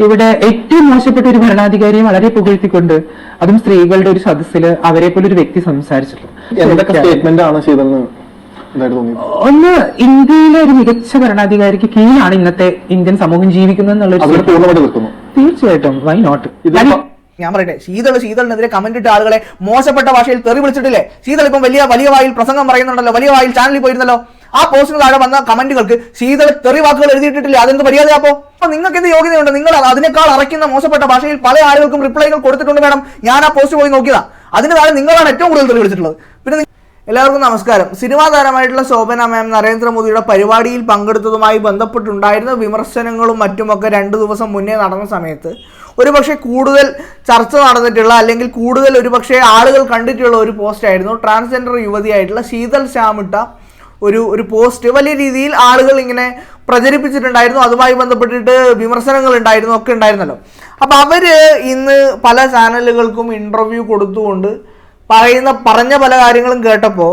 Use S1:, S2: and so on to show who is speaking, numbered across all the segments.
S1: ഇവിടെ ഏറ്റവും മോശപ്പെട്ട ഒരു ഭരണാധികാരിയെ വളരെ പുകഴ്ത്തിക്കൊണ്ട് അതും സ്ത്രീകളുടെ ഒരു സദസ്സിൽ അവരെ പോലെ ഒരു വ്യക്തി സംസാരിച്ചിട്ടുണ്ട്
S2: എന്തൊക്കെ സ്റ്റേറ്റ്മെന്റ് ആണ് ചെയ്തെന്ന്
S1: ഒന്ന് ഇന്ത്യയിലെ ഒരു മികച്ച ഭരണാധികാരിക്ക് കീഴിലാണ് ഇന്നത്തെ ഇന്ത്യൻ സമൂഹം ജീവിക്കുന്നത് തീർച്ചയായിട്ടും വൈ നോട്ട്
S2: ഇത്
S3: ഞാൻ പറയട്ടെ ശീതൾ ശീതളിനെതിരെ കമന്റ് ഇട്ട ആളുകളെ മോശപ്പെട്ട ഭാഷയിൽ തെറി വിളിച്ചിട്ടില്ലേ? ശീതൾ ഇപ്പം വലിയ വലിയ വായിൽ പ്രസംഗം പറയുന്നുണ്ടല്ലോ വലിയ വായിൽ ചാനലിൽ പോയിരുന്നല്ലോ. ആ പോസ്റ്റിന് താഴെ വന്ന കമന്റുകൾക്ക് ശീതൾ തെറി വാക്കുകൾ എഴുതിയിട്ടിട്ടില്ല. അതെന്ത് മര്യാദ അപ്പോ? അപ്പൊ നിങ്ങൾക്ക് എന്ത് യോഗ്യതയുണ്ട്? നിങ്ങൾ അതിനേക്കാൾ അറയ്ക്കുന്ന മോശപ്പെട്ട ഭാഷയിൽ പല ആളുകൾക്കും റിപ്ലൈകൾ കൊടുത്തിട്ടുണ്ട് വേണം ഞാൻ ആ പോസ്റ്റ് പോയി നോക്കിയതാ. അതിന് താഴെ നിങ്ങളാണ് ഏറ്റവും കൂടുതൽ തെറി വിളിച്ചിട്ടുള്ളത്. പിന്നെ എല്ലാവർക്കും നമസ്കാരം. സിനിമാ താരമായിട്ടുള്ള ശോഭന മാം നരേന്ദ്രമോദിയുടെ പരിപാടിയിൽ പങ്കെടുത്തതുമായി ബന്ധപ്പെട്ടുണ്ടായിരുന്ന വിമർശനങ്ങളും മറ്റുമൊക്കെ രണ്ട് ദിവസം മുന്നേ നടന്ന സമയത്ത് ഒരുപക്ഷെ കൂടുതൽ ചർച്ച നടന്നിട്ടുള്ള അല്ലെങ്കിൽ കൂടുതൽ ഒരുപക്ഷെ ആളുകൾ കണ്ടിട്ടുള്ള ഒരു പോസ്റ്റായിരുന്നു ട്രാൻസ്ജെൻഡർ യുവതിയായിട്ടുള്ള ശീതൽ ശ്യാമിട്ട ഒരു ഒരു പോസ്റ്റ് വലിയ രീതിയിൽ ആളുകൾ ഇങ്ങനെ പ്രചരിപ്പിച്ചിട്ടുണ്ടായിരുന്നു. അതുമായി ബന്ധപ്പെട്ടിട്ട് വിമർശനങ്ങൾ ഉണ്ടായിരുന്നു ഒക്കെ ഉണ്ടായിരുന്നല്ലോ. അപ്പോൾ അവർ ഇന്ന് പല ചാനലുകൾക്കും ഇന്റർവ്യൂ കൊടുത്തുകൊണ്ട് പറയുന്ന പറഞ്ഞ പല കാര്യങ്ങളും കേട്ടപ്പോൾ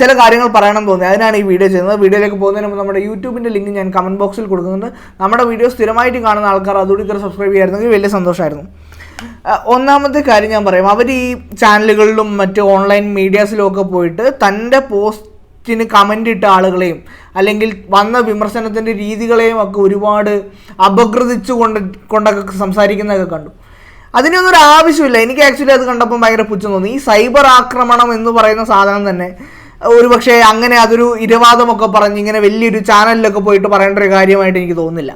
S3: ചില കാര്യങ്ങൾ പറയണം തോന്നി. അതിനാണ് ഈ വീഡിയോ ചെയ്യുന്നത്. വീഡിയോയിലേക്ക് പോകുന്നതിന് മുമ്പ് നമ്മുടെ യൂട്യൂബിന്റെ ലിങ്ക് ഞാൻ കമന്റ് ബോക്സിൽ കൊടുക്കുന്നുണ്ട്. നമ്മുടെ വീഡിയോ സ്ഥിരമായിട്ട് കാണുന്ന ആൾക്കാർ അതുകൂടി കയറി സബ്സ്ക്രൈബ് ചെയ്യായിരുന്നെങ്കിൽ വലിയ സന്തോഷമായിരുന്നു. ഒന്നാമത്തെ കാര്യം ഞാൻ പറയും. അവർ ഈ ചാനലുകളിലും മറ്റ് ഓൺലൈൻ മീഡിയാസിലും ഒക്കെ പോയിട്ട് തന്റെ പോസ്റ്റിന് കമന്റ് ഇട്ട ആളുകളെയും അല്ലെങ്കിൽ വന്ന വിമർശനത്തിന്റെ രീതികളെയും ഒക്കെ ഒരുപാട് അപഗ്രഥിച്ചു കൊണ്ട് കൊണ്ടൊക്കെ സംസാരിക്കുന്നതൊക്കെ കണ്ടു. അതിനൊന്നും ഒരു ആവശ്യമില്ല. എനിക്ക് ആക്ച്വലി അത് കണ്ടപ്പോൾ ഭയങ്കര പുച്ഛം തോന്നി. ഈ സൈബർ ആക്രമണം എന്ന് പറയുന്ന സാധനം തന്നെ ഒരു പക്ഷേ അങ്ങനെ അതൊരു ഇരവാദമൊക്കെ പറഞ്ഞ് ഇങ്ങനെ വലിയൊരു ചാനലിലൊക്കെ പോയിട്ട് പറയേണ്ട ഒരു കാര്യമായിട്ട് എനിക്ക് തോന്നുന്നില്ല.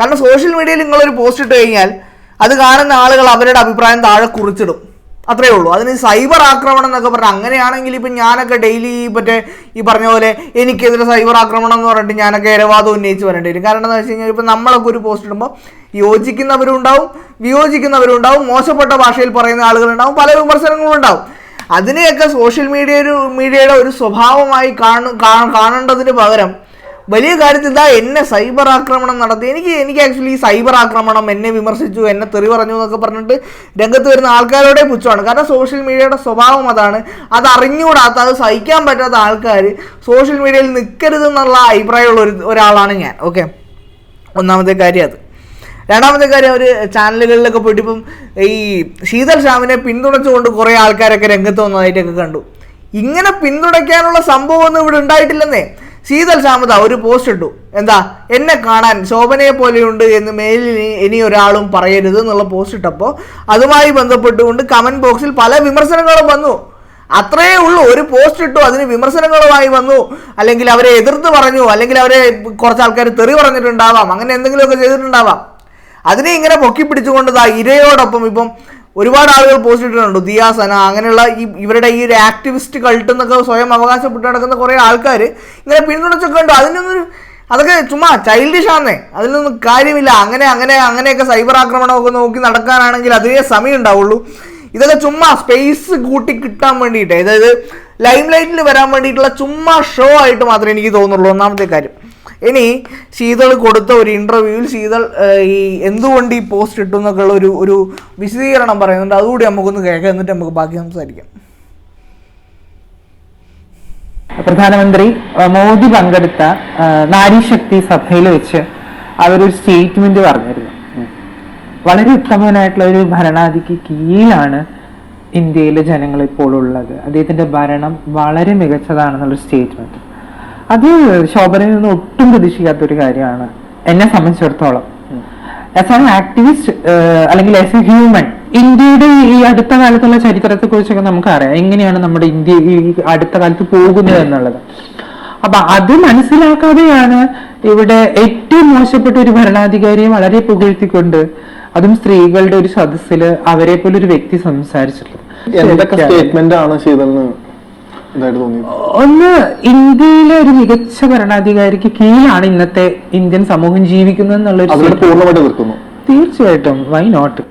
S3: കാരണം സോഷ്യൽ മീഡിയയിൽ നിങ്ങളൊരു പോസ്റ്റ് ഇട്ട് കഴിഞ്ഞാൽ അത് കാണുന്ന ആളുകൾ അവരുടെ അഭിപ്രായം താഴെ കുറിച്ചിടും. അത്രേ ഉള്ളൂ. അതിന് സൈബർ ആക്രമണം എന്നൊക്കെ പറഞ്ഞാൽ അങ്ങനെയാണെങ്കിൽ ഇപ്പം ഞാനൊക്കെ ഡെയിലി മറ്റേ ഈ പറഞ്ഞ പോലെ എനിക്കെതിരെ സൈബർ ആക്രമണം എന്ന് പറഞ്ഞിട്ട് ഞാനൊക്കെ ഇരവാദം ഉന്നയിച്ച് വരേണ്ടി വരും. കാരണം എന്താ വെച്ച് കഴിഞ്ഞാൽ ഇപ്പം നമ്മളൊക്കെ ഒരു പോസ്റ്റ് ഇടുമ്പോൾ യോജിക്കുന്നവരുണ്ടാവും വിയോജിക്കുന്നവരും ഉണ്ടാവും മോശപ്പെട്ട ഭാഷയിൽ പറയുന്ന ആളുകളുണ്ടാവും പല വിമർശനങ്ങളും ഉണ്ടാവും. അതിനെയൊക്കെ സോഷ്യൽ മീഡിയ ഒരു മീഡിയയുടെ ഒരു സ്വഭാവമായി കാണു കാണേണ്ടതിന് പകരം വലിയ കാര്യത്തിൽ ഇതാ എന്നെ സൈബർ ആക്രമണം നടത്തി. എനിക്ക് എനിക്ക് ആക്ച്വലി ഈ സൈബർ ആക്രമണം എന്നെ വിമർശിച്ചു എന്നെ തെറി പറഞ്ഞു എന്നൊക്കെ പറഞ്ഞിട്ട് രംഗത്ത് വരുന്ന ആൾക്കാരോടെ പുച്ഛമാണ്. കാരണം സോഷ്യൽ മീഡിയയുടെ സ്വഭാവം അതാണ്. അത് അറിഞ്ഞുകൂടാത്ത അത് സഹിക്കാൻ പറ്റാത്ത ആൾക്കാർ സോഷ്യൽ മീഡിയയിൽ നിൽക്കരുത് എന്നുള്ള അഭിപ്രായമുള്ള ഒരു ഒരാളാണ് ഞാൻ. ഓക്കെ ഒന്നാമത്തെ കാര്യം അത്. രണ്ടാമത്തെ കാര്യം അവർ ചാനലുകളിലൊക്കെ പോയിട്ട് ഇപ്പം ഈ ശീതൽ ഷാമിനെ പിന്തുണച്ചുകൊണ്ട് കുറേ ആൾക്കാരൊക്കെ രംഗത്ത് വന്നതായിട്ടൊക്കെ കണ്ടു. ഇങ്ങനെ പിന്തുണയ്ക്കാനുള്ള സംഭവമൊന്നും ഇവിടെ ഉണ്ടായിട്ടില്ലെന്നേ. ശീതൽ ശാമത ഒരു പോസ്റ്റ് ഇട്ടു. എന്താ? എന്നെ കാണാൻ ശോഭനയെ പോലെയുണ്ട് എന്ന് മേലിൽ ഇനി- ഒരാളും പറയരുത് എന്നുള്ള പോസ്റ്റ് ഇട്ടപ്പോൾ അതുമായി ബന്ധപ്പെട്ടുകൊണ്ട് കമന്റ് ബോക്സിൽ പല വിമർശനങ്ങളും വന്നു. അത്രയേ ഉള്ളൂ. ഒരു പോസ്റ്റ് ഇട്ടു അതിന് വിമർശനങ്ങളുമായി വന്നു. അല്ലെങ്കിൽ അവരെ എതിർത്ത് പറഞ്ഞു അല്ലെങ്കിൽ അവരെ കുറച്ച് ആൾക്കാർ തെറി പറഞ്ഞിട്ടുണ്ടാവാം അങ്ങനെ എന്തെങ്കിലുമൊക്കെ ചെയ്തിട്ടുണ്ടാവാം. അതിനെ ഇങ്ങനെ പൊക്കി പിടിച്ചുകൊണ്ടതാ ഇരയോടൊപ്പം ഇപ്പം ഒരുപാട് ആളുകൾ പോസ്റ്റ് ഇട്ടിട്ടുണ്ട്. ദിയാസന അങ്ങനെയുള്ള ഈ ഇവരുടെ ഈ ഒരു ആക്ടിവിസ്റ്റ് കൾട്ട് എന്നൊക്കെ സ്വയം അവകാശപ്പെട്ട് നടക്കുന്ന കുറേ ആൾക്കാർ ഇങ്ങനെ പിന്തുണച്ചൊക്കെ ഉണ്ട്. അതിനൊന്നും അതൊക്കെ ചുമ്മാ ചൈൽഡിഷ് ആന്നേ. അതിനൊന്നും കാര്യമില്ല. അങ്ങനെ അങ്ങനെ അങ്ങനെയൊക്കെ സൈബർ ആക്രമണമൊക്കെ നോക്കി നടക്കാനാണെങ്കിൽ അതേ സമയം ഉണ്ടാവുള്ളൂ. ഇതൊക്കെ ചുമ്മാ സ്പേസ് കൂട്ടി കിട്ടാൻ വേണ്ടിയിട്ട്. അതായത് ലൈം ലൈറ്റിൽ വരാൻ വേണ്ടിയിട്ടുള്ള ചുമ്മാ ഷോ ആയിട്ട് മാത്രമേ എനിക്ക് തോന്നുള്ളൂ. ഒന്നാമത്തെ കാര്യം. ഇനി ശീതൾ കൊടുത്ത ഒരു ഇന്റർവ്യൂവിൽ ശീതൾ ഈ എന്തുകൊണ്ട് ഈ പോസ്റ്റ് ഇട്ടു എന്നൊക്കെയുള്ള ഒരു ഒരു വിശദീകരണം പറയുന്നുണ്ട്. അതുകൂടി നമുക്കൊന്ന് കേൾക്കാം എന്നിട്ട് നമുക്ക് ബാക്കി സംസാരിക്കാം.
S1: പ്രധാനമന്ത്രി മോദി പങ്കെടുത്ത നാരീശക്തി സഭയിൽ വെച്ച് അവരൊരു സ്റ്റേറ്റ്മെന്റ് പറഞ്ഞിരുന്നു. വളരെ ഉത്തമനായിട്ടുള്ള ഒരു ഭരണാധിക്ക് കീഴിലാണ് ഇന്ത്യയിലെ ജനങ്ങൾ ഇപ്പോൾ ഉള്ളത്. അദ്ദേഹത്തിന്റെ ഭരണം വളരെ മികച്ചതാണെന്നുള്ള സ്റ്റേറ്റ്മെന്റ്. അത് ശോഭനയിൽ നിന്ന് ഒട്ടും പ്രതീക്ഷിക്കാത്ത ഒരു കാര്യമാണ്. എന്നെ സംബന്ധിച്ചിടത്തോളം. ആസ് ആൻ ആക്ടിവിസ്റ്റ് അല്ലെങ്കിൽ ആസ് എ ഹ്യൂമൻ ഇന്ത്യയുടെ ഈ അടുത്ത കാലത്തുള്ള ചരിത്രത്തെ കുറിച്ചൊക്കെ നമുക്കറിയാം. എങ്ങനെയാണ് നമ്മുടെ ഇന്ത്യ ഈ അടുത്ത കാലത്ത് പോകുന്നത് എന്നുള്ളത്. അപ്പൊ അത് മനസ്സിലാക്കാതെയാണ് ഇവിടെ ഏറ്റവും മോശപ്പെട്ട ഒരു ഭരണാധികാരിയെ വളരെ പുകഴ്ത്തിക്കൊണ്ട് അതും സ്ത്രീകളുടെ ഒരു സദസ്സിൽ അവരെ പോലെ ഒരു വ്യക്തി സംസാരിച്ചിട്ടുള്ളത്.
S2: എന്തൊക്കെ സ്റ്റേറ്റ്മെന്റ് ആണ് ചെയ്തെന്ന്
S1: ഒന്ന് ഇന്ത്യയിലെ ഒരു മികച്ച ഭരണാധികാരിക്ക് കീഴിലാണ് ഇന്നത്തെ ഇന്ത്യൻ സമൂഹം ജീവിക്കുന്നത് എന്നുള്ളൊരു.
S2: പൂർണമായിട്ട്
S1: തീർച്ചയായിട്ടും വൈ നോട്ട്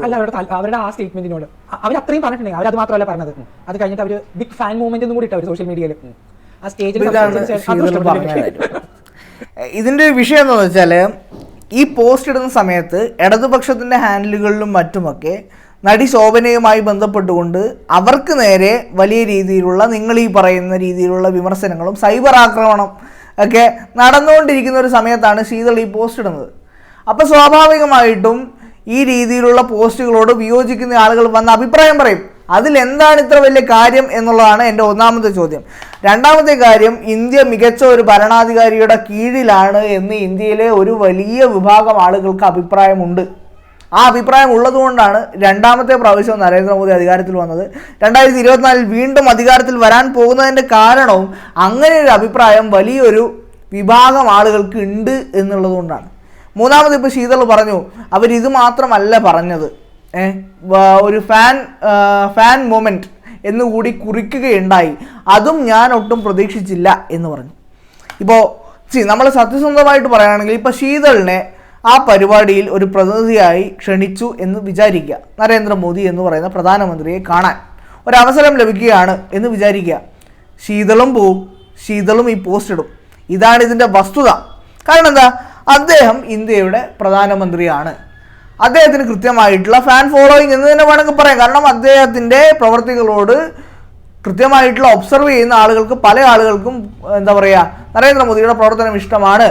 S4: അല്ല അവരുടെ അവരുടെ ആ സ്റ്റേറ്റ്മെന്റിനോട് അവർ അത്രയും പറഞ്ഞിട്ടുണ്ടെങ്കിൽ അവർ അത് മാത്രമല്ല പറഞ്ഞത്. അത് കഴിഞ്ഞിട്ട് അവർ ബിഗ് ഫാൻ മൂവ്മെന്റ് എന്നും കൂടി ഇട്ടു സോഷ്യൽ മീഡിയയിൽ ആ സ്റ്റേജിൽ
S3: ഇതിന്റെ ഒരു വിഷയം എന്താണെന്ന് വെച്ചാൽ ഈ പോസ്റ്റ് ഇടുന്ന സമയത്ത് ഇടതുപക്ഷത്തിന്റെ ഹാൻഡിലുകളിലും മറ്റുമൊക്കെ നടി ശോഭനയുമായി ബന്ധപ്പെട്ടുകൊണ്ട് അവർക്ക് നേരെ വലിയ രീതിയിലുള്ള നിങ്ങൾ ഈ പറയുന്ന രീതിയിലുള്ള വിമർശനങ്ങളും സൈബർ ആക്രമണം ഒക്കെ നടന്നുകൊണ്ടിരിക്കുന്ന ഒരു സമയത്താണ് ശീതൾ ഈ പോസ്റ്റ് ഇടുന്നത്. അപ്പോൾ സ്വാഭാവികമായിട്ടും ഈ രീതിയിലുള്ള പോസ്റ്റുകളോട് വിയോജിക്കുന്ന ആളുകൾ വന്ന അഭിപ്രായം പറയും. അതിൽ എന്താണ് ഇത്ര വലിയ കാര്യം എന്നുള്ളതാണ് എന്റെ ഒന്നാമത്തെ ചോദ്യം. രണ്ടാമത്തെ കാര്യം ഇന്ത്യ മികച്ച ഒരു ഭരണാധികാരിയുടെ കീഴിലാണ് എന്ന് ഇന്ത്യയിലെ ഒരു വലിയ വിഭാഗം ആളുകൾക്ക് അഭിപ്രായമുണ്ട്. ആ അഭിപ്രായം ഉള്ളതുകൊണ്ടാണ് രണ്ടാമത്തെ പ്രാവശ്യം നരേന്ദ്രമോദി അധികാരത്തിൽ വന്നത്. രണ്ടായിരത്തി ഇരുപത്തിനാലിൽ വീണ്ടും അധികാരത്തിൽ വരാൻ പോകുന്നതിന്റെ കാരണവും അങ്ങനെ ഒരു അഭിപ്രായം വലിയൊരു വിഭാഗം ആളുകൾക്ക് ഉണ്ട് എന്നുള്ളതുകൊണ്ടാണ്. മൂന്നാമത് ഇപ്പോൾ ശീതൾ പറഞ്ഞു അവരിത് മാത്രമല്ല പറഞ്ഞത്. ഒരു ഫാൻ ഫാൻ മൊമെന്റ് എന്നുകൂടി കുറിക്കുകയുണ്ടായി. അതും ഞാൻ ഒട്ടും പ്രതീക്ഷിച്ചില്ല എന്ന് പറഞ്ഞു. ഇപ്പോൾ സി നമ്മൾ സത്യസന്ധമായിട്ട് പറയുകയാണെങ്കിൽ ഇപ്പോൾ ശീതളിനെ ആ പരിപാടിയിൽ ഒരു പ്രതിനിധിയായി ക്ഷണിച്ചു എന്ന് വിചാരിക്കുക. നരേന്ദ്രമോദി എന്ന് പറയുന്ന പ്രധാനമന്ത്രിയെ കാണാൻ. ഒരവസരം ലഭിക്കുകയാണ് എന്ന് വിചാരിക്കുക. ശീതളും പോവും. ശീതളും ഈ പോസ്റ്റ് ഇടും. ഇതാണ് ഇതിന്റെ വസ്തുത. കാരണം എന്താ? അദ്ദേഹം ഇന്ത്യയുടെ പ്രധാനമന്ത്രിയാണ്. അദ്ദേഹത്തിന് കൃത്യമായിട്ടുള്ള ഫാൻ ഫോളോയിങ് എന്ന് തന്നെ വേണമെങ്കിൽ പറയാം. കാരണം അദ്ദേഹത്തിന്റെ പ്രവർത്തികളോട് കൃത്യമായിട്ടുള്ള ഒബ്സർവ് ചെയ്യുന്ന ആളുകൾക്ക് പല ആളുകൾക്കും എന്താ പറയുക നരേന്ദ്രമോദിയുടെ പ്രവർത്തനം ഇഷ്ടമാണ്.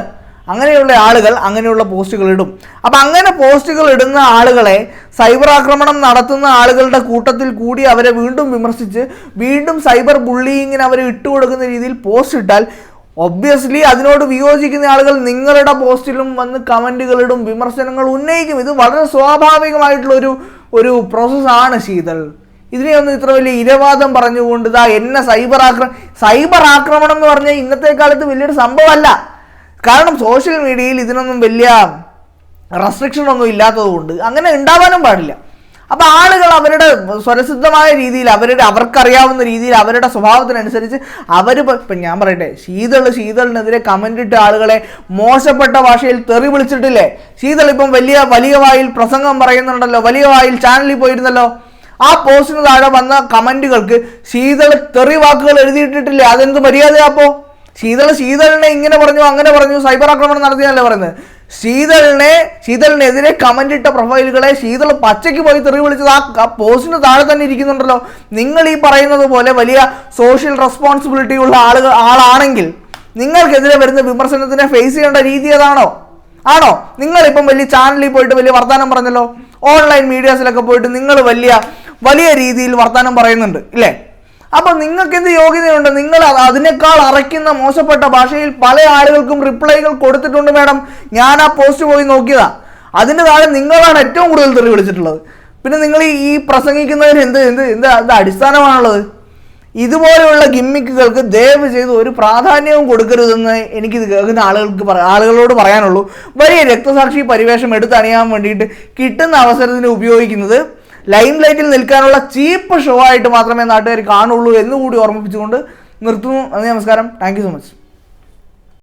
S3: അങ്ങനെയുള്ള ആളുകൾ അങ്ങനെയുള്ള പോസ്റ്റുകൾ ഇടും. അപ്പം അങ്ങനെ പോസ്റ്റുകൾ ഇടുന്ന ആളുകളെ സൈബർ ആക്രമണം നടത്തുന്ന ആളുകളുടെ കൂട്ടത്തിൽ കൂടി അവരെ വീണ്ടും വിമർശിച്ച് വീണ്ടും സൈബർ ബുള്ളിയിങ്ങിന് അവരെ ഇട്ടുകൊടുക്കുന്ന രീതിയിൽ പോസ്റ്റ് ഇട്ടാൽ ഒബ്വിയസ്ലി അതിനോട് വിയോജിക്കുന്ന ആളുകൾ നിങ്ങളുടെ പോസ്റ്റിലും വന്ന് കമന്റുകളിടും വിമർശനങ്ങൾ ഉന്നയിക്കും. ഇത് വളരെ സ്വാഭാവികമായിട്ടുള്ള ഒരു ഒരു പ്രോസസ്സാണ് ശീതൾ ഇതിനെ ഒന്നും ഇത്ര വലിയ ഇരവാദം പറഞ്ഞുകൊണ്ട് ഇതാ എന്നെ സൈബർ ആക്രമ സൈബർ ആക്രമണം എന്ന് പറഞ്ഞാൽ ഇന്നത്തെ കാലത്ത് വലിയൊരു സംഭവമല്ല. കാരണം സോഷ്യൽ മീഡിയയിൽ ഇതിനൊന്നും വലിയ റെസ്ട്രിക്ഷൻ ഒന്നും ഇല്ലാത്തതുകൊണ്ട് അങ്ങനെ ഉണ്ടാവാനും പാടില്ല. അപ്പൊ ആളുകൾ അവരുടെ സ്വരസിദ്ധമായ രീതിയിൽ അവരുടെ അവർക്കറിയാവുന്ന രീതിയിൽ അവരുടെ സ്വഭാവത്തിനനുസരിച്ച് അവർ ഇപ്പം ഞാൻ പറയട്ടെ ശീതൾ ശീതളിനെതിരെ കമന്റ് ഇട്ട ആളുകളെ മോശപ്പെട്ട ഭാഷയിൽ തെറി വിളിച്ചിട്ടില്ലേ? ശീതൾ ഇപ്പം വലിയ വലിയ വായിൽ പ്രസംഗം പറയുന്നുണ്ടല്ലോ വലിയ വായിൽ ചാനലിൽ പോയിരുന്നല്ലോ. ആ പോസ്റ്റിന് താഴെ വന്ന കമന്റുകൾക്ക് ശീതൾ തെറി വാക്കുകൾ എഴുതിയിട്ടിട്ടില്ലേ? അതെന്ത് മര്യാദയാപ്പോ ശീതൾ ശീതളിനെ ഇങ്ങനെ പറഞ്ഞു അങ്ങനെ പറഞ്ഞു സൈബർ ആക്രമണം നടത്തിയല്ലേ പറയുന്നത്? ശീതളിനെ ശീതളിനെതിരെ കമന്റ് ഇട്ട പ്രൊഫൈലുകളെ ശീതൾ പച്ചയ്ക്ക് പോയി തെറി വിളിച്ചത് ആ പോസ്റ്റിന് താഴെ തന്നെ ഇരിക്കുന്നുണ്ടല്ലോ. നിങ്ങൾ ഈ പറയുന്നത് പോലെ വലിയ സോഷ്യൽ റെസ്പോൺസിബിലിറ്റി ഉള്ള ആളുകൾ ആളാണെങ്കിൽ നിങ്ങൾക്കെതിരെ വരുന്ന വിമർശനത്തിനെ ഫേസ് ചെയ്യേണ്ട രീതി അതാണോ ആണോ? നിങ്ങളിപ്പം വലിയ ചാനലിൽ പോയിട്ട് വലിയ വർത്തമാനം പറഞ്ഞല്ലോ. ഓൺലൈൻ മീഡിയാസിലൊക്കെ പോയിട്ട് നിങ്ങൾ വലിയ വലിയ രീതിയിൽ വർത്തമാനം പറയുന്നുണ്ട് ഇല്ലേ? അപ്പൊ നിങ്ങൾക്ക് എന്ത് യോഗ്യതയുണ്ട്? നിങ്ങൾ അത് അതിനേക്കാൾ അറയ്ക്കുന്ന മോശപ്പെട്ട ഭാഷയിൽ പല ആളുകൾക്കും റിപ്ലൈകൾ കൊടുത്തിട്ടുണ്ട് മാഡം. ഞാൻ ആ പോസ്റ്റ് പോയി നോക്കിയതാ. അതിന്റെ താഴെ നിങ്ങളാണ് ഏറ്റവും കൂടുതൽ തെറി വിളിച്ചിട്ടുള്ളത്. പിന്നെ നിങ്ങൾ ഈ- പ്രസംഗിക്കുന്നതിന് എന്ത് എന്ത് എന്ത് എന്ത് അടിസ്ഥാനമാണുള്ളത്? ഇതുപോലെയുള്ള ഗിമ്മിക്കുകൾക്ക് ദയവ് ചെയ്ത് ഒരു പ്രാധാന്യവും കൊടുക്കരുതെന്ന് എനിക്ക് കേൾക്കുന്ന ആളുകൾക്ക് ആളുകളോട് പറയാനുള്ളൂ. വലിയ രക്തസാക്ഷി പരിവേഷം എടുത്തണിയാൻ വേണ്ടിയിട്ട് കിട്ടുന്ന അവസരത്തിന് ഉപയോഗിക്കുന്നത് ലൈം ലൈറ്റിൽ നിൽക്കാനുള്ള ചീപ്പ് ഷോ ആയിട്ട് മാത്രമേ നാട്ടുകാർ കാണുള്ളൂ എന്നുകൂടി ഓർമ്മിപ്പിച്ചുകൊണ്ട് നിർത്തുന്നു. നന്ദി നമസ്കാരം. Thank so much